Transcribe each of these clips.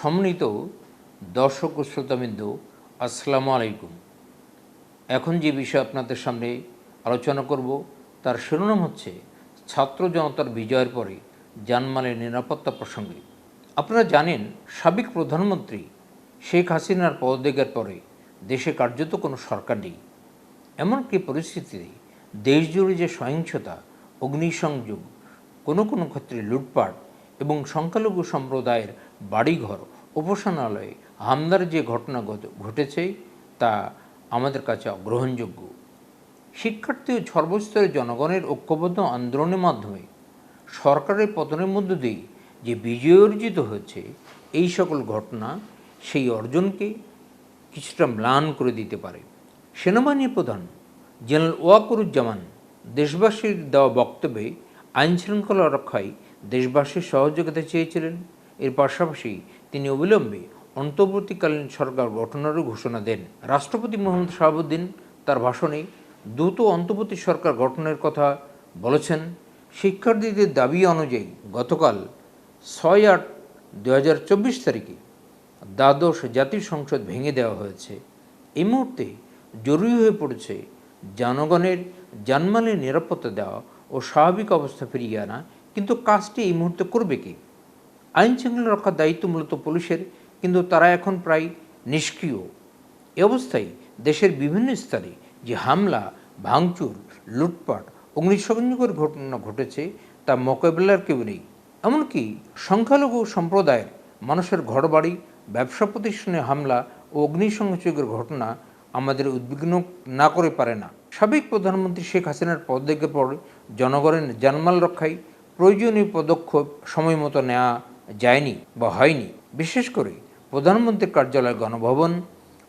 সম্মানিত দর্শক ও শ্রোতাবৃন্দ, আসসালামু আলাইকুম। এখন যে বিষয় আপনাদের সামনে আলোচনা করব, তার শিরোনাম হচ্ছে ছাত্র জনতার বিজয়ের পরে জানমালের নিরাপত্তা প্রসঙ্গে। আপনারা জানেন, সাবেক প্রধানমন্ত্রী শেখ হাসিনার পদত্যাগের পরে দেশে কার্যত কোনো সরকার নেই। এমনকি পরিস্থিতিতে দেশজুড়ে যে সহিংসতা, অগ্নিসংযোগ, কোনো কোনো ক্ষেত্রে লুটপাট এবং সংখ্যালঘু সম্প্রদায়ের বাড়িঘর, উপাসনালয়ে হামদার যে ঘটনা ঘট- ঘটেছে তা আমাদের কাছে অগ্রহণযোগ্য। শিক্ষার্থী ও সর্বস্তরের জনগণের ঐক্যবদ্ধ আন্দোলনের মাধ্যমে সরকারের পতনের মধ্য দিয়ে যে বিজয় অর্জিত হয়েছে, এই সকল ঘটনা সেই অর্জনকে কিছুটা ম্লান করে দিতে পারে। সেনাবাহিনী প্রধান জেনারেল ওয়াকুরুজ্জামান দেশবাসীর দেওয়া বক্তব্যে আইন শৃঙ্খলা রক্ষায় দেশবাসীর সহযোগিতা চেয়েছিলেন। এর পাশাপাশি তিনি অবিলম্বে অন্তর্বর্তীকালীন সরকার গঠনেরও ঘোষণা দেন। রাষ্ট্রপতি মোহাম্মদ শাহাবুদ্দিন তার ভাষণে দ্রুত অন্তর্বর্তী সরকার গঠনের কথা বলেছেন। শিক্ষার্থীদের দাবি অনুযায়ী গতকাল ছয় আট দু তারিখে দ্বাদশ জাতীয় সংসদ ভেঙে দেওয়া হয়েছে। এই মুহূর্তে জরুরি হয়ে পড়েছে জনগণের জানমালের নিরাপত্তা দেওয়া ও স্বাভাবিক অবস্থা ফিরিয়ে আনা। কিন্তু কাজটি এই মুহূর্তে করবে কি? আইন শৃঙ্খলা রক্ষার দায়িত্ব মূলত পুলিশের, কিন্তু তারা এখন প্রায় নিষ্ক্রিয়। এ অবস্থায় দেশের বিভিন্ন স্তরে যে হামলা, ভাঙচুর, লুটপাট, অগ্নিসংযোগের ঘটনা ঘটেছে, তা মোকাবিলার কেউ নেই। এমনকি সংখ্যালঘু সম্প্রদায়ের মানুষের ঘরবাড়ি, ব্যবসা প্রতিষ্ঠানে হামলা ও অগ্নিসংযোগের ঘটনা আমাদের উদ্বিগ্ন না করে পারে না। সাবেক প্রধানমন্ত্রী শেখ হাসিনার পদত্যাগের পর জনগণের জানমাল রক্ষায় প্রয়োজনীয় পদক্ষেপ সময় মতো নেওয়া যায়নি বা হয়নি, বিশেষ করে প্রধানমন্ত্রীর কার্যালয় গণভবন,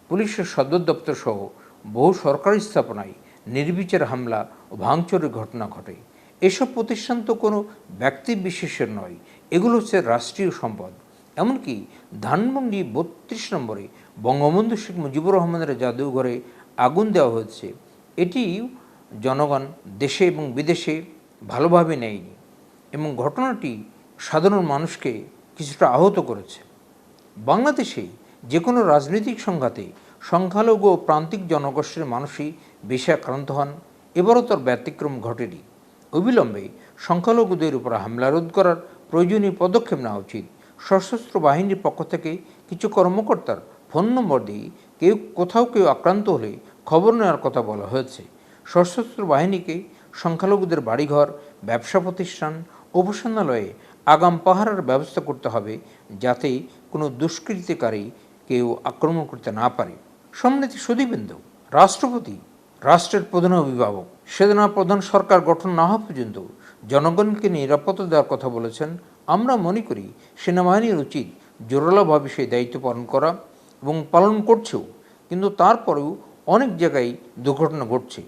পুলিশের সদর দপ্তর সহ বহু সরকারি স্থাপনায় নির্বিচার হামলা ও ভাঙচুরের ঘটনা ঘটে। এসব প্রতিষ্ঠান তো কোনো ব্যক্তি বিশেষের নয়, এগুলো হচ্ছে রাষ্ট্রীয় সম্পদ। এমনকি ধানমন্ডি বত্রিশ নম্বরে বঙ্গবন্ধু শেখ মুজিবুর রহমানের জাদুঘরে আগুন দেওয়া হয়েছে। এটি জনগণ দেশে এবং বিদেশে ভালোভাবে নেয়নি। এবং ঘটনাটি সাধারণ মানুষকে কিছুটা আহত করেছে। বাংলাদেশে যে কোনো রাজনৈতিক সংঘাতে সংখ্যালঘু ও প্রান্তিক জনগোষ্ঠীর মানুষই বেশি আক্রান্ত হন, এবারও তার ব্যতিক্রম ঘটেনি। অবিলম্বে সংখ্যালঘুদের উপর হামলা রোধ করার প্রয়োজনীয় পদক্ষেপ নেওয়া উচিত। সশস্ত্র বাহিনীর পক্ষ থেকে কিছু কর্মকর্তার ফোন নম্বর দিয়ে কেউ কোথাও কেউ আক্রান্ত হলে খবর নেওয়ার কথা বলা হয়েছে। সশস্ত্র বাহিনীকে সংখ্যালঘুদের বাড়িঘর, ব্যবসা প্রতিষ্ঠান উপাসনালয়ে আগাম পাহারার ব্যবস্থা করতে হবে যাতে কোনো দুষ্কৃতিকারী কেউ আক্রমণ করতে না পারে। সম্মিলিত সুদীবৃন্দ রাষ্ট্রপতি, রাষ্ট্রের প্রধান অভিভাবক। সেনা প্রধান সরকার গঠন না হওয়া পর্যন্ত জনগণকে নিরাপত্তা দেওয়ার কথা বলেছেন। আমরা মনে করি সেনাবাহিনীর উচিত জোরালোভাবে সেই দায়িত্ব পালন করা এবং পালন করছেও, কিন্তু তারপরেও অনেক জায়গায় দুর্ঘটনা ঘটছে।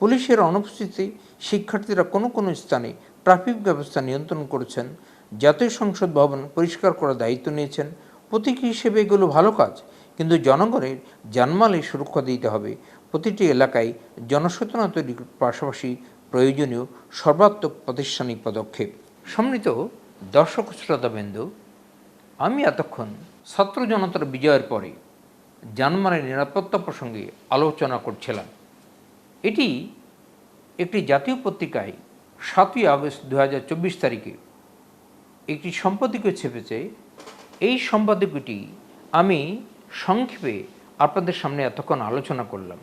পুলিশের অনুপস্থিতিতে শিক্ষার্থীরা কোনো কোনো স্থানে ট্রাফিক ব্যবস্থা নিয়ন্ত্রণ করেছেন, জাতীয় সংসদ ভবন পরিষ্কার করার দায়িত্ব নিয়েছেন। প্রতীক হিসেবে এগুলো ভালো কাজ, কিন্তু জনগণের জানমালে সুরক্ষা দিতে হবে। প্রতিটি এলাকায় জনসচেতনতা তৈরির পাশাপাশি প্রয়োজনীয় সর্বাত্মক প্রাতিষ্ঠানিক পদক্ষেপ। সম্মিলিত দর্শক শ্রোতাবৃন্দ, আমি এতক্ষণ ছাত্র জনতার বিজয়ের পরে জানমালের নিরাপত্তা প্রসঙ্গে আলোচনা করছিলাম। এটি একটি জাতীয় পত্রিকায় সাতই আগস্ট দু হাজার চব্বিশ তারিখে একটি সম্পাদকীয় ছেপেছে। এই সম্পাদকীয়টি আমি সংক্ষেপে আপনাদের সামনে এতক্ষণ আলোচনা করলাম।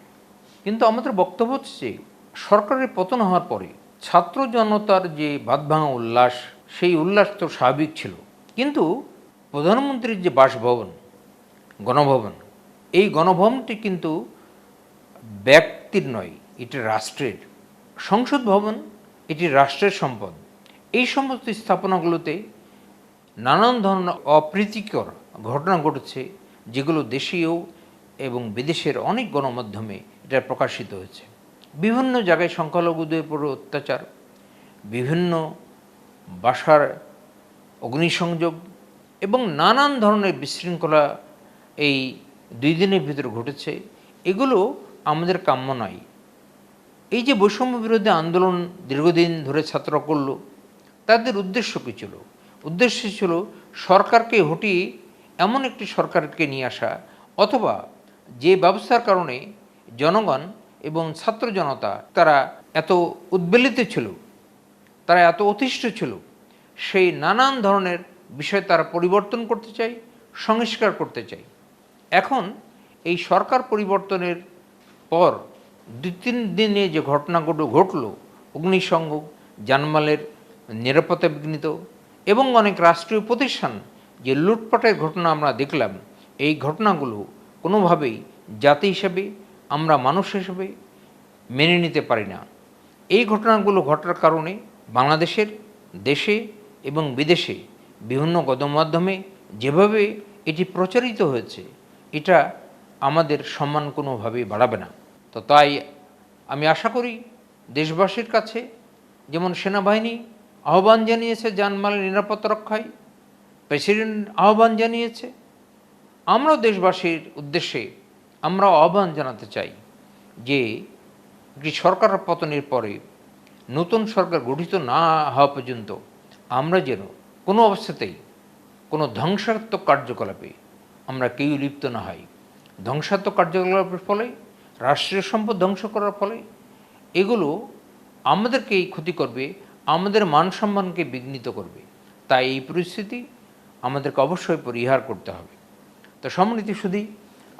কিন্তু আমাদের বক্তব্য হচ্ছে সরকারের পতন হওয়ার পরে ছাত্র জনতার যে বাদভাঙা উল্লাস, সেই উল্লাস তো স্বাভাবিক ছিল। কিন্তু প্রধানমন্ত্রীর যে বাসভবন, গণভবন, এই গণভবনটি কিন্তু ব্যক্তির নয়, এটি রাষ্ট্রের। সংসদ ভবন এটি রাষ্ট্রের সম্পদ। এই সমস্ত স্থাপনাগুলোতে নানান ধরনের অপ্রীতিকর ঘটনা ঘটেছে, যেগুলো দেশীয় এবং বিদেশের অনেক গণমাধ্যমে এটা প্রকাশিত হয়েছে। বিভিন্ন জায়গায় সংখ্যালঘুদের উপর অত্যাচার, বিভিন্ন বাসার অগ্নিসংযোগ এবং নানান ধরনের বিশৃঙ্খলা এই দুই দিনের ভিতরে ঘটেছে। এগুলো আমাদের কাম্য নয়। এই যে বৈষম্য বিরোধী আন্দোলন দীর্ঘদিন ধরে ছাত্ররা করল, তাদের উদ্দেশ্য কী ছিল? উদ্দেশ্য ছিল সরকারকে হটিয়ে এমন একটি সরকারকে নিয়ে আসা অথবা যে ব্যবস্থার কারণে জনগণ এবং ছাত্র জনতা তারা এত উদ্বেলিত ছিল, তারা এত অতিষ্ঠ ছিল, সেই নানান ধরনের বিষয় তারা পরিবর্তন করতে চায়, সংস্কার করতে চায়। এখন এই সরকার পরিবর্তনের পর দু তিন দিনে যে ঘটনাগুলো ঘটল, অগ্নিসংঘ, জানমালের নিরাপত্তা বিঘ্নিত এবং অনেক রাষ্ট্রীয় প্রতিষ্ঠান যে লুটপাটের ঘটনা আমরা দেখলাম, এই ঘটনাগুলো কোনোভাবেই জাতি হিসেবে, আমরা মানুষ হিসেবে মেনে নিতে পারি না। এই ঘটনাগুলো ঘটার কারণে বাংলাদেশের দেশে এবং বিদেশে বিভিন্ন গণমাধ্যমে যেভাবে এটি প্রচারিত হয়েছে, এটা আমাদের সম্মান কোনোভাবেই বাড়াবে না। তো তাই আমি আশা করি দেশবাসীর কাছে যেমন সেনাবাহিনী আহ্বান জানিয়েছে জানমালের নিরাপত্তা রক্ষায় প্রেসিডেন্ট আহ্বান জানিয়েছে, আমরাও দেশবাসীর উদ্দেশ্যে আমরা আহ্বান জানাতে চাই যে একটি সরকার পতনের পরে নতুন সরকার গঠিত না হওয়া পর্যন্ত আমরা যেন কোনো অবস্থাতেই কোনো ধ্বংসাত্মক কার্যকলাপে আমরা কেউ লিপ্ত না হই। ধ্বংসাত্মক কার্যকলাপের ফলে রাষ্ট্রীয় সম্পদ ধ্বংস করার ফলে এগুলো আমাদেরকেই ক্ষতি করবে, আমাদের মান সম্মানকে বিঘ্নিত করবে। তাই এই পরিস্থিতি আমাদেরকে অবশ্যই পরিহার করতে হবে। তো সম্মানিত শুধু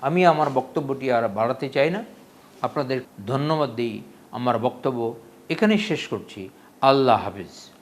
আমি আমার বক্তব্যটি আর বাড়াতে চাই না। আপনাদের ধন্যবাদ দিই। আমার বক্তব্য এখানেই শেষ করছি। আল্লাহ হাফিজ।